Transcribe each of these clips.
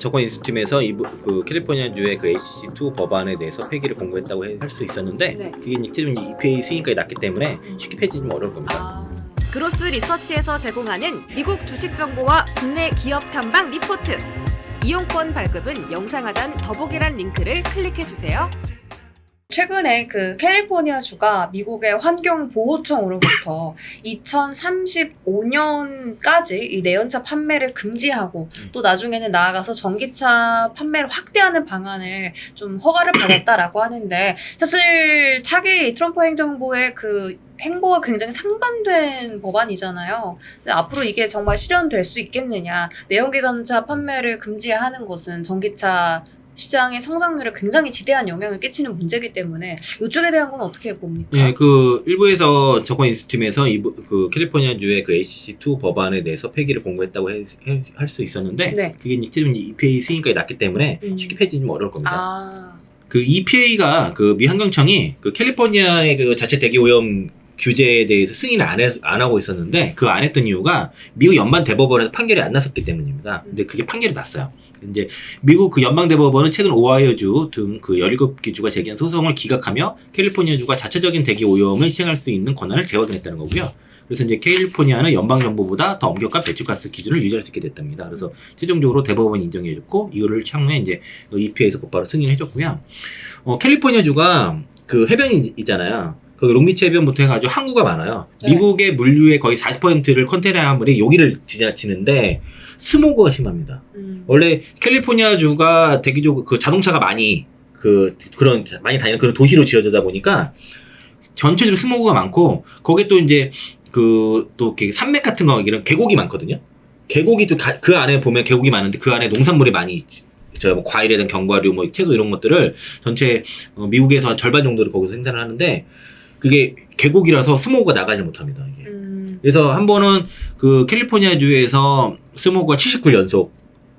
저건 인스팀에서 이, 그 캘리포니아주의 그 HC2 법안에 대해서 폐기를 공고했다고 할 수 있었는데 네. 그게 이제 최종 EPA 승인까지 났기 때문에 쉽게 폐지는 좀 어려울 겁니다. 그로스 리서치에서 제공하는 미국 주식 정보와 국내 기업 탐방 리포트. 이용권 발급은 영상 하단 더보기란 링크를 클릭해 주세요. 최근에 그 캘리포니아 주가 미국의 환경보호청으로부터 2035년까지 이 내연차 판매를 금지하고 음. 또 나중에는 나아가서 전기차 판매를 확대하는 방안을 좀 허가를 받았다라고 하는데 사실 차기 트럼프 행정부의 그 행보가 굉장히 상반된 법안이잖아요. 근데 앞으로 이게 정말 실현될 수 있겠느냐. 내연기관차 판매를 금지하는 것은 전기차 시장의 성장률에 굉장히 지대한 영향을 끼치는 문제이기 때문에 이쪽에 대한 건 어떻게 봅니까? 예, 그 일부에서 이, 부- 그 캘리포니아주의 그 HC2 법안에 대해서 폐기를 공고했다고 할 수 있었는데 네. 그게 최종 EPA 승인까지 났기 때문에 음. 쉽게 폐지는 좀 어려울 겁니다. 아, 그 EPA가 그 미 환경청이 그 캘리포니아의 그 자체 대기 오염 규제에 대해서 승인을 안, 해, 안 하고 있었는데 그 안 했던 이유가 미국 연방 대법원에서 판결이 안 났었기 때문입니다. 근데 그게 판결이 났어요. 이제 미국 그 연방 대법원은 최근 오하이오주 등 그 17개 주가 제기한 소송을 기각하며 캘리포니아주가 자체적인 대기 오염을 시행할 수 있는 권한을 재확인했다는 거고요. 그래서 이제 캘리포니아는 연방 정부보다 더 엄격한 배출가스 기준을 유지할 수 있게 됐답니다. 그래서 최종적으로 대법원이 인정해줬고 이거를 향후에 이제 EPA에서 곧바로 승인해줬고요. 어, 캘리포니아주가 그 해변이 있잖아요. 그 롱비치 해변부터 해가지고 항구가 많아요. 네. 미국의 물류의 거의 40%를 컨테이너 화물이 여기를 지나치는데 스모그가 심합니다. 음. 원래 캘리포니아 주가 대기적으로 그 자동차가 많이 그 그런 많이 다니는 그런 도시로 지어지다 보니까 전체적으로 스모그가 많고 거기에 또 이제 그또 산맥 같은 거 이런 계곡이 많거든요. 계곡이 또 그 안에 보면 계곡이 많은데 그 안에 농산물이 많이 있지. 저뭐 과일이든 견과류 뭐 채소 이런 것들을 전체 어, 미국에서 한 절반 정도를 거기서 생산을 하는데 그게 계곡이라서 스모그가 나가지 못합니다. 이게. 음. 그래서 한 번은 그 캘리포니아 주에서 스모그가 79연속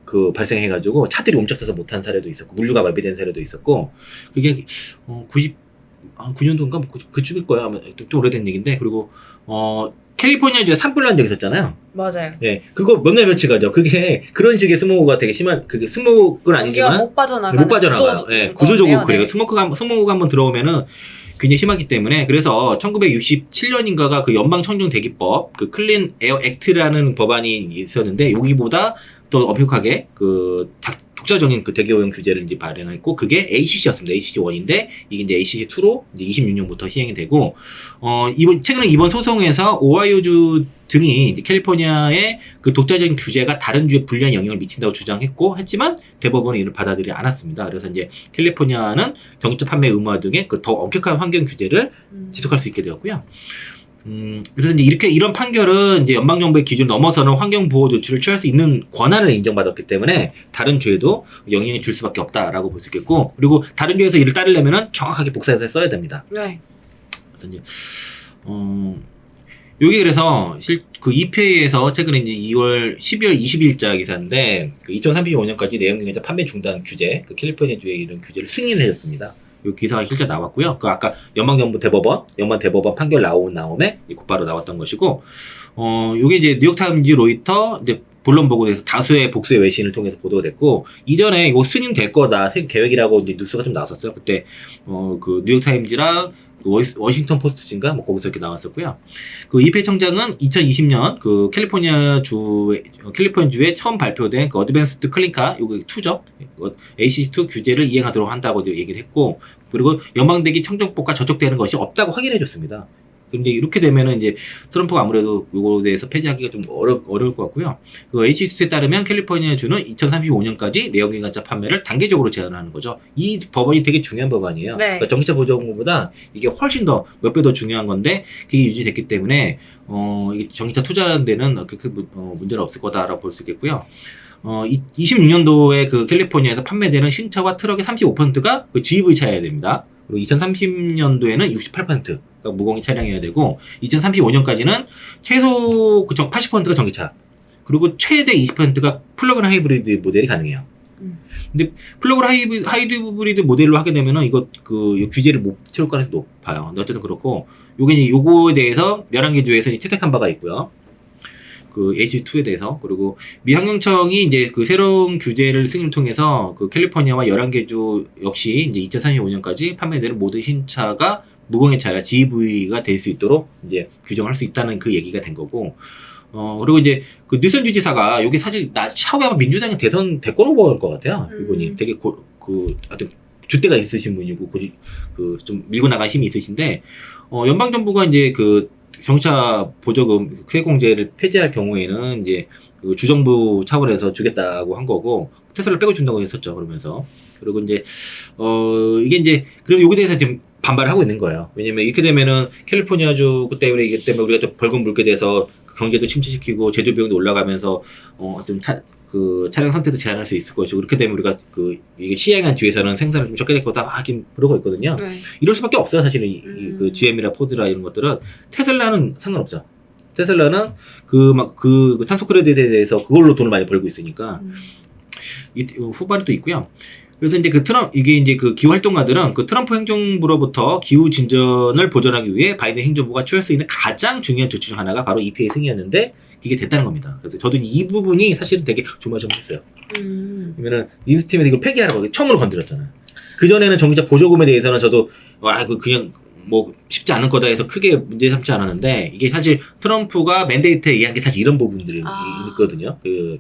그 발생해가지고 차들이 옴짝서서 못한 사례도 있었고 물류가 마비된 사례도 있었고 그게 어 90, 한 9년도인가 뭐 그- 그쯤일 거야 아마 또 오래된 얘기인데 그리고 어 캘리포니아 주에 산불 난적 있었잖아요. 맞아요. 예, 그거 몇 날 며칠 가죠. 그게 그런 식의 스모그가 되게 심한 그게 스모그는 아니지만 못 빠져나가는 못 빠져나가요. 구조- 예. 구조적으로 그래요. 네. 스모크가 한- 스모크가 한번 들어오면은 굉장히 심하기 때문에 그래서 1967년인가가 그 연방 청정 대기법 그 클린 에어 액트라는 법안이 있었는데 여기보다 또 엄격하게 그 자- 독자적인 그 대기 오염 규제를 이제 발행했고 그게 ACC였습니다. ACC1인데 이게 이제 ACC2로 이제 26년부터 시행이 되고 어 이번 최근에 이번 소송에서 오하이오주 등이 이제 캘리포니아의 그 독자적인 규제가 다른 주에 불리한 영향을 미친다고 주장했고 했지만 대법원은 이를 받아들이지 않았습니다. 그래서 이제 캘리포니아는 전기차 판매 의무화 등의 그 더 엄격한 환경 규제를 음. 지속할 수 있게 되었고요. 음, 그래서 이제 이렇게 이런 판결은 이제 연방 정부의 기준 넘어서는 환경 보호 조치를 취할 수 있는 권한을 인정받았기 때문에 다른 주에도 영향을 줄 수밖에 없다라고 볼 수 있겠고 그리고 다른 주에서 이를 따르려면은 정확하게 복사해서 써야 됩니다. 네. 그래서 이제 어 여기 그래서 실 그 EPA에서 최근에 이제 2월 12월 20일자 기사인데 그 2035년까지 내연기관차 판매 중단 규제 그 캘리포니아 주의 이런 규제를 승인을 해줬습니다. 이 기사가 실제 나왔고요. 그 아까 연방정부 대법원, 연방 대법원 판결 나온 다음에 이 곧바로 나왔던 것이고, 어, 요게 이제 뉴욕타임즈, 로이터, 이제 본론 보고에서 다수의 복수의 외신을 통해서 보도가 됐고, 이전에 이거 승인될 거다, 생 계획이라고 이제 뉴스가 좀 나왔었어요. 그때, 어, 그 뉴욕타임즈랑 그 워싱턴 포스트인가 뭐 거기서 이렇게 나왔었고요. 그 이페 청장은 2020년 그 캘리포니아 주 캘리포니아 주에 처음 발표된 그 어드밴스드 클린카 요거 2죠. AC2 규제를 이행하도록 한다고 얘기를 했고 그리고 연방대기 청정법과 저촉되는 것이 없다고 확인해 줬습니다. 근데 이렇게 되면은 이제 트럼프가 아무래도 이거에 대해서 폐지하기가 좀 어려, 어려울 것 같고요. 그 HC2에 따르면 캘리포니아 주는 2035년까지 내연기관차 판매를 단계적으로 제한하는 거죠. 이 법안이 되게 중요한 법안이에요. 네. 그러니까 전기차 보조금보다 이게 훨씬 더 몇 배 더 중요한 건데 그게 유지됐기 때문에 어, 이 전기차 투자하는 데는 그렇게 문- 어, 문제는 없을 거다라고 볼 수 있겠고요. 어, 26년도에 그 캘리포니아에서 판매되는 신차와 트럭의 35%가 그 GEV 차여야 됩니다. 그리고 2030년도에는 68% 가 무공해 차량이어야 되고 2035년까지는 최소 그 80%가 전기차 그리고 최대 20%가 플러그인 하이브리드 모델이 가능해요. 음. 근데 플러그인 하이브, 하이브리드 모델로 하게 되면은 이거 그 규제를 못 채울 가능성이 높아요. 근데 어쨌든 그렇고 요게 이제 요거에 대해서 11개 주에서 채택한 바가 있고요. 그 AC2에 대해서 그리고 미 환경청이 이제 그 새로운 규제를 승인을 통해서 그 캘리포니아와 11개 주 역시 이제 2035년까지 판매되는 모든 신차가 무공해차가 GV가 될 수 있도록 이제 규정할 수 있다는 그 얘기가 된 거고 어 그리고 이제 그 뉴슨 주지사가 여기 사실 나 차후에 아마 민주당의 대선 대권 후보일 것 같아요 음. 이분이 되게 고, 그 하여튼 주대가 있으신 분이고 그좀 밀고 나간 힘이 있으신데 어 연방 정부가 이제 그 경차 보조금 세공제를 폐지할 경우에는 이제 그 주정부 차원에서 주겠다고 한 거고 테슬라 빼고 준다고 했었죠 그러면서 그리고 이제 어 이게 이제 그럼 여기 대해서 지금 반발을 하고 있는 거예요 왜냐면 이렇게 되면은 캘리포니아주 그 때문에 이기 때문에 우리가 또 벌금 물게 돼서 경제도 침체시키고 제조 비용도 올라가면서 어좀 그 차량 선택도 제한할 수 있을 것이고 그렇게 되면 우리가 그 이게 시행한 주에서는 생산을 좀 적게 될 거다 막 하긴 그러고 있거든요. 네. 이럴 수밖에 없어요 사실은 이, 이- 음. 그 GM이나 포드라 이런 것들은 테슬라는 상관없죠. 테슬라는 그막그 탄소 크레딧에 대해서 그걸로 돈을 많이 벌고 있으니까 음. 이 후발이 또 있고요. 그래서 이제 그 트럼 이게 이제 그 기후 활동가들은 그 트럼프 행정부로부터 기후 진전을 보전하기 위해 바이든 행정부가 취할 수 있는 가장 중요한 조치 중 하나가 바로 EPA 승인이었는데 이게 됐다는 겁니다. 그래서 저도 이 부분이 사실은 되게 조마조마했어요. 음. 그러면은 인스팀에서 이걸 폐기하라고 처음으로 건드렸잖아요. 그 전에는 전기차 보조금에 대해서는 저도 와 이거 그냥 뭐 쉽지 않을 거다 해서 크게 문제 삼지 않았는데 이게 사실 트럼프가 맨데이트에 의한 게 사실 이런 부분들이 아. 있거든요. 그,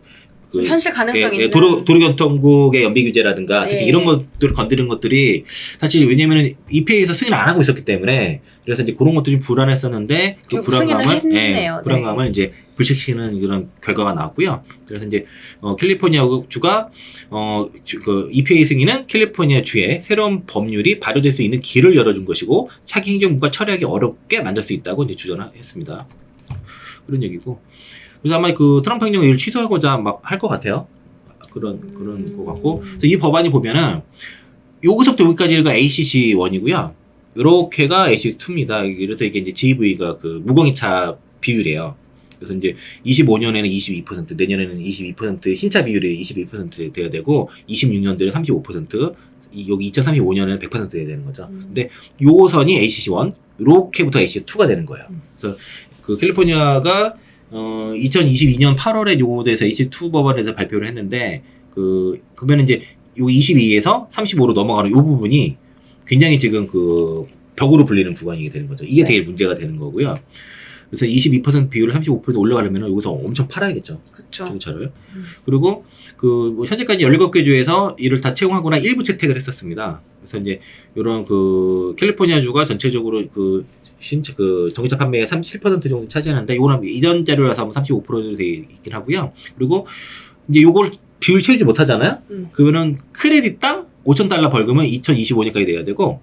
그 현실 가능성 예, 있는 예, 도로 도로교통국의 연비 규제라든가 특히 예. 이런 것들을 건드리는 것들이 사실 왜냐면은 EPA에서 승인 안 하고 있었기 때문에 그래서 이제 그런 것들이 좀 불안했었는데 그 결국 승인을 불안감을 했네요. 네. 불안감을 이제 불식시키는 그런 결과가 나왔고요. 그래서 이제 어, 캘리포니아 주가 어, 주- 그 EPA 승인은 캘리포니아 주에 새로운 법률이 발효될 수 있는 길을 열어준 것이고 차기 행정부가 처리하기 어렵게 만들 수 있다고 이제 주장했습니다. 그런 얘기고. 그래서 아마 그 트럼프 이걸 취소하고자 막 할 것 같아요. 그런 그런 음. 것 같고. 그래서 이 법안이 보면은 여기서부터 여기까지가 ACC 1이고요. 요렇게가 ACC 2입니다. 그래서 이게 이제 GV가 그 무공이차 비율이에요. 그래서 이제 25년에는 22%, 내년에는 22% 신차 비율이 22% 돼야 되고 26년도에 35%, 이- 여기 2035년에는 100% 돼야 되는 거죠. 음. 근데 요 선이 ACC1, 이렇게부터 ACC2가 되는 거예요. 음. 그래서 그 캘리포니아가 어 2022년 8월에 요거에 대해서 AC2 법안에서 발표를 했는데 그 그러면 이제 요 22에서 35로 넘어가는 요 부분이 굉장히 지금 그 벽으로 불리는 구간이 되는 거죠. 이게 네. 되게 문제가 되는 거고요. 그래서 22% 비율을 35% 올라가려면 여기서 엄청 팔아야겠죠. 그렇죠. 자동차를. 음. 그리고 그뭐 현재까지 17개 주에서 이를 다 채용하거나 일부 채택을 했었습니다. 그래서 이제 이런 그 캘리포니아 주가 전체적으로 그 신차 그 전기차 판매의 37% 정도 차지하는데 이거는 이전 자료라서 35%돼 있긴 하고요. 그리고 이제 요걸 비율 채우지 못하잖아요. 음. 그러면은 크레딧당 5천 달러 벌금은 2025년까지 내야 되고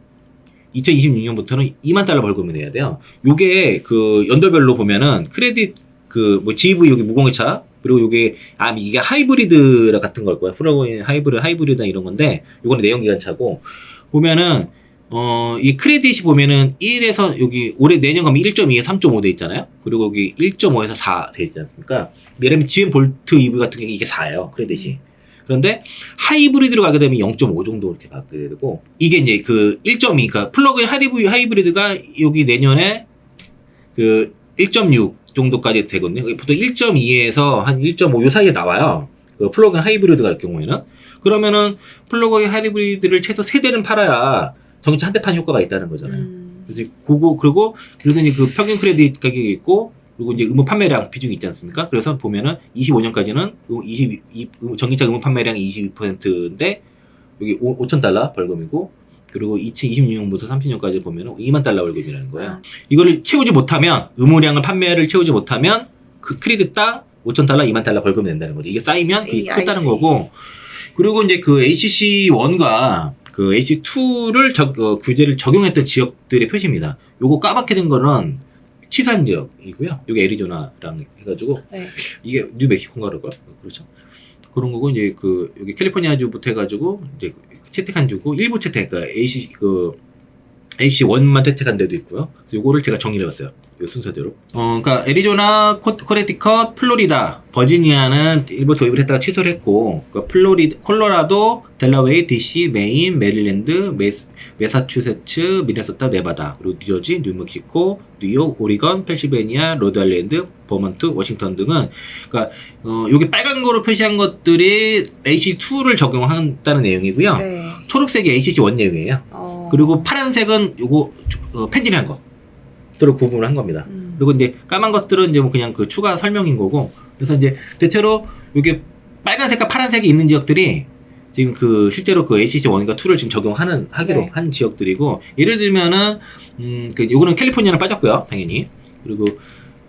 2026년부터는 2만 달러 벌금을 내야 돼요. 요게 그 연도별로 보면은 크레딧 그 뭐 GV 여기 무공해차 그리고 요게 아 이게 하이브리드 같은 걸 거야. 플러그인 하이브리드 하이브리드 이런 건데 요거는 내연 기관차고 보면은 어 이 크레딧이 보면은 1에서 여기 올해 내년 가면 1.2에 3.5 돼 있잖아요. 그리고 여기 1.5에서 4 돼 있지 않습니까? 예를 들면 GM 볼트 EV 같은 게 이게 4예요. 크레딧이. 그런데 하이브리드로 가게 되면 0.5 정도 이렇게 받게 되고 이게 이제 그 1.2 그러니까 플러그인 하이브- 하이브리드가 여기 내년에 그 1.6 정도까지 되거든요. 보통 1.2에서 한 1.5요 사이에 나와요. 그 플러그인 하이브리드 갈 경우에는 그러면은 플러그인 하이브리드를 최소 세 대는 팔아야 전기차 한 대 판 효과가 있다는 거잖아요. 음. 이제 그거 그리고 그래서 이제 그 평균 크레딧 가격이 있고 그리고 이제 의무 판매량 비중이 있지 않습니까? 그래서 보면은 25년까지는 20, 이- 전기차 의무 판매량이 22%인데 여기 5, 5천 달러 벌금이고 그리고 2026년부터 30년까지 보면은 2만 달러 벌금이라는 거예요. 아. 이거를 채우지 못하면 의무량을 판매를 채우지 못하면 그 크레딧당 5천 달러, 2만 달러 벌금이 낸다는 거죠. 이게 쌓이면 그게. 크다는 거고 그리고 이제 그 HC 1과 그 HC 2를 적, 어, 규제를 적용했던 지역들의 표시입니다. 요거 까맣게 된 거는 취소한 지역이고요. 여기 애리조나랑 해가지고 네. 이게 뉴멕시코인가? 그렇죠. 그런 거고 이제 그 여기 캘리포니아주부터 해가지고 이제 채택한 주고 일부 채택, 그러니까 AC 그 AC 1만 채택한 데도 있고요. 그래서 요거를 제가 정리해봤어요. 이 순서대로. 어, 그러니까 애리조나, 코, 코네티컷, 플로리다, 버지니아는 일부 도입을 했다가 취소를 했고, 그러니까 플로리, 콜로라도, 델라웨이, DC, 메인, 메릴랜드, 메스, 메사추세츠, 미네소타, 네바다, 그리고 뉴저지, 뉴멕시코, 뉴욕, 오리건, 펜실베니아, 로드아일랜드, 버먼트, 워싱턴 등은 그러니까 어, 여기 빨간 거로 표시한 것들이 AC2를 적용한다는 내용이고요. 네. 초록색이 ACC1 내용이에요. 어. 그리고 파란색은 요거 어, 펜질한 거. 들로 구분을 한 겁니다. 음. 그리고 이제 까만 것들은 이제 뭐 그냥 그 추가 설명인 거고. 그래서 이제 대체로 이게 빨간색과 파란색이 있는 지역들이 지금 그 실제로 그 ACC 1과 2를 지금 적용하는 하기로 네. 한 지역들이고 예를 들면은 음그 요거는 캘리포니아는 빠졌고요 당연히 그리고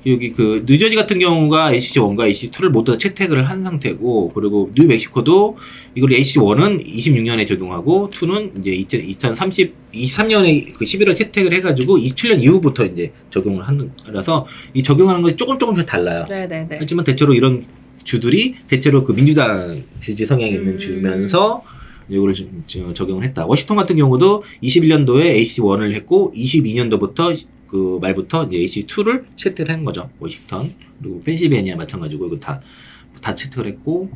여기 그 뉴저지 같은 경우가 ACC 1과 ACC 2를 모두 다 채택을 한 상태고 그리고 뉴멕시코도 이걸 ACC 1은 26년에 적용하고 2는 이제 2030 23년에 그 11월 채택을 해가지고 27년 이후부터 이제 적용을 하는 거라서 이 적용하는 것이 조금 조금씩 달라요. 네네네. 하지만 대체로 이런 주들이 대체로 그 민주당 지지 성향이 있는 음. 주면서 이거를 적용을 했다. 워싱턴 같은 경우도 21년도에 AC1을 했고 22년도부터 그 말부터 이제 AC2를 채택을 한 거죠. 워싱턴 그리고 펜실베니아 마찬가지고 이거 다 다 채택을 했고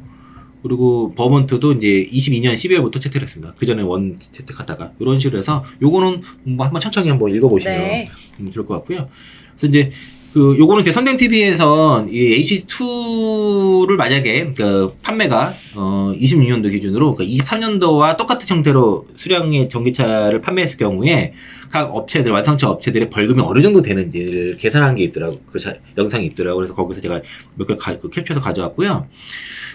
그리고 버먼트도 이제 22년 12월부터 채택을 했습니다. 그 전에 원 채택하다가 이런 식으로 해서 요거는 뭐 한번 천천히 한번 읽어보시면 네. 음, 그럴 것 같고요. 그래서 이제 그 요거는 이제 선댕 TV에서 이 AC2를 만약에 그 판매가 어 26년도 기준으로 그러니까 23년도와 똑같은 형태로 수량의 전기차를 판매했을 경우에 각 업체들 완성차 업체들의 벌금이 어느 정도 되는지를 계산한 게 있더라고 그 자- 영상이 있더라고 그래서 거기서 제가 몇 개 그 캡처해서 가져왔고요.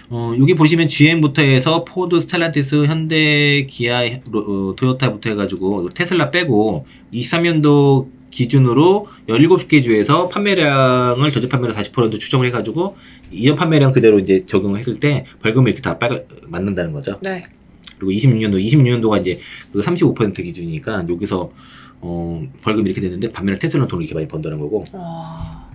어, 여기 보시면 GM부터 해서 포드, 스텔란티스, 현대, 기아, 로- 어, 토요타부터 해가지고 테슬라 빼고 23년도 기준으로 17개 주에서 판매량을 전체 판매량 40% 추정을 해가지고 이전 판매량 그대로 이제 적용했을 때 벌금을 이렇게 다 빨가 맞는다는 거죠. 네. 그리고 26년도, 26년도가 이제 그 35% 기준이니까 여기서 어, 벌금이 이렇게 되는데 반면에 테슬라는 돈을 이렇게 많이 번다는 거고 와.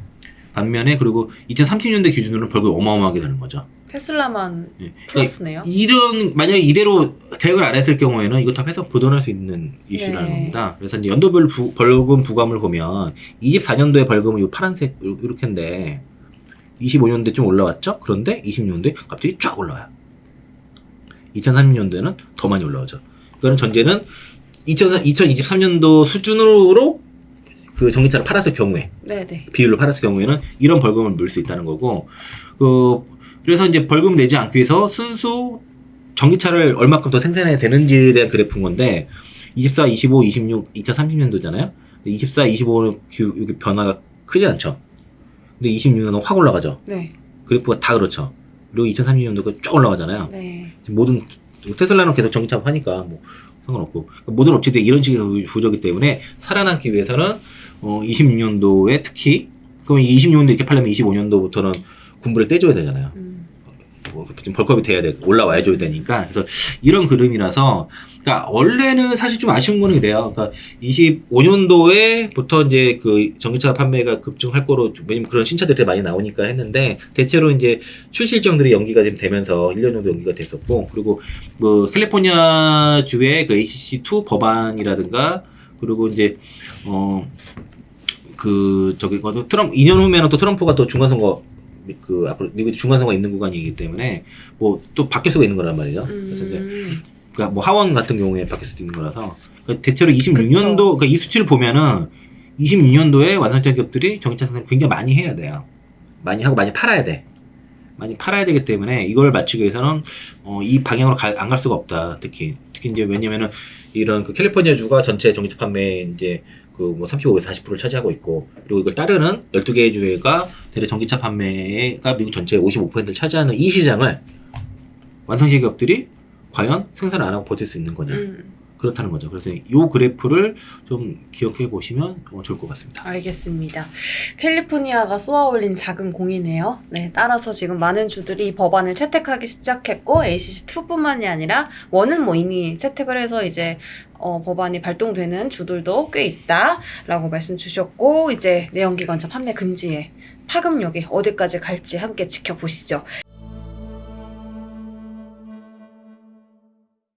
반면에 그리고 2030년대 기준으로는 벌금이 어마어마하게 되는 거죠. 테슬라만 예. 플러스네요. 이런 만약에 이대로 대응을 안 했을 경우에는 이거 다 해서 보존할 수 있는 이슈라는 네. 겁니다. 그래서 이제 연도별 부- 벌금 부과물 보면 24년도에 벌금은 이 파란색 요- 요렇게인데 25년도에 좀 올라왔죠? 그런데 26년도에 갑자기 쫙 올라와요. 2030년도에는 더 많이 올라오죠. 그거는 전제는 2023년도 수준으로 그 전기차를 팔았을 경우에 네네. 비율로 팔았을 경우에는 이런 벌금을 물 수 있다는 거고 그 그래서 이제 벌금 내지 않기 위해서 순수 전기차를 얼마큼 더 생산해야 되는지에 대한 그래프인 건데 24, 25, 26, 2030년도잖아요. 24, 25는 규, 여기 변화가 크지 않죠. 근데 26년은 확 올라가죠. 네. 그래프가 다 그렇죠. 그리고 2030년도가 쫙 올라가잖아요. 네. 지금 모든 테슬라는 계속 전기차 하니까 뭐 상관없고 모든 업체들이 이런 식의 구조기 때문에 살아남기 위해서는 어 26년도에 특히 그러면 26년도 이렇게 팔려면 25년도부터는 군부를 떼줘야 되잖아요. 음. 뭐 좀 벌크업이 돼야 돼 올라와야 줘야 되니까 그래서 이런 그림이라서 그러니까 원래는 사실 좀 아쉬운 거는 이래요. 그러니까 25년도에 부터 이제 그 전기차 판매가 급증할 거로 왜냐면 그런 신차들이 되게 많이 나오니까 했는데 대체로 이제 출시 일정들이 연기가 좀 되면서 1년 정도 연기가 됐었고 그리고 뭐 캘리포니아 주의 그 ACC2 법안이라든가 그리고 이제 어 그 저기 그 트럼프 2년 후면은 또 트럼프가 또 중간 선거 그 앞으로 미국이 중간 선거가 있는 구간이기 때문에 뭐 또 바뀔 수가 있는 거란 말이죠. 그래서 이제 음. 그러니까 뭐 하원 같은 경우에 바뀔 수도 있는 거라서 그러니까 대체로 26년도 그러니까 이 수치를 보면은 26년도에 완성차 기업들이 전기차 생산을 굉장히 많이 해야 돼요. 많이 하고 많이 팔아야 돼. 많이 팔아야 되기 때문에 이걸 맞추기 위해서는 어, 이 방향으로 안 갈 수가 없다. 특히 특히 이제 왜냐면은 이런 그 캘리포니아 주가 전체 전기차 판매 이제 그 뭐 35에서 40%를 차지하고 있고 그리고 이걸 따르는 12개의 주가 대략 전기차 판매가 미국 전체의 55%를 차지하는 이 시장을 완성차 기업들이 과연 생산을 안 하고 버틸 수 있는 거냐 음. 그렇다는 거죠. 그래서 이 그래프를 좀 기억해 보시면 어, 좋을 것 같습니다. 알겠습니다. 캘리포니아가 쏘아올린 작은 공이네요. 네, 따라서 지금 많은 주들이 이 법안을 채택하기 시작했고 ACC2뿐만이 아니라 원은 뭐 이미 채택을 해서 이제 어, 법안이 발동되는 주들도 꽤 있다라고 말씀 주셨고 이제 내연기관차 판매 금지에 파급력이 어디까지 갈지 함께 지켜보시죠.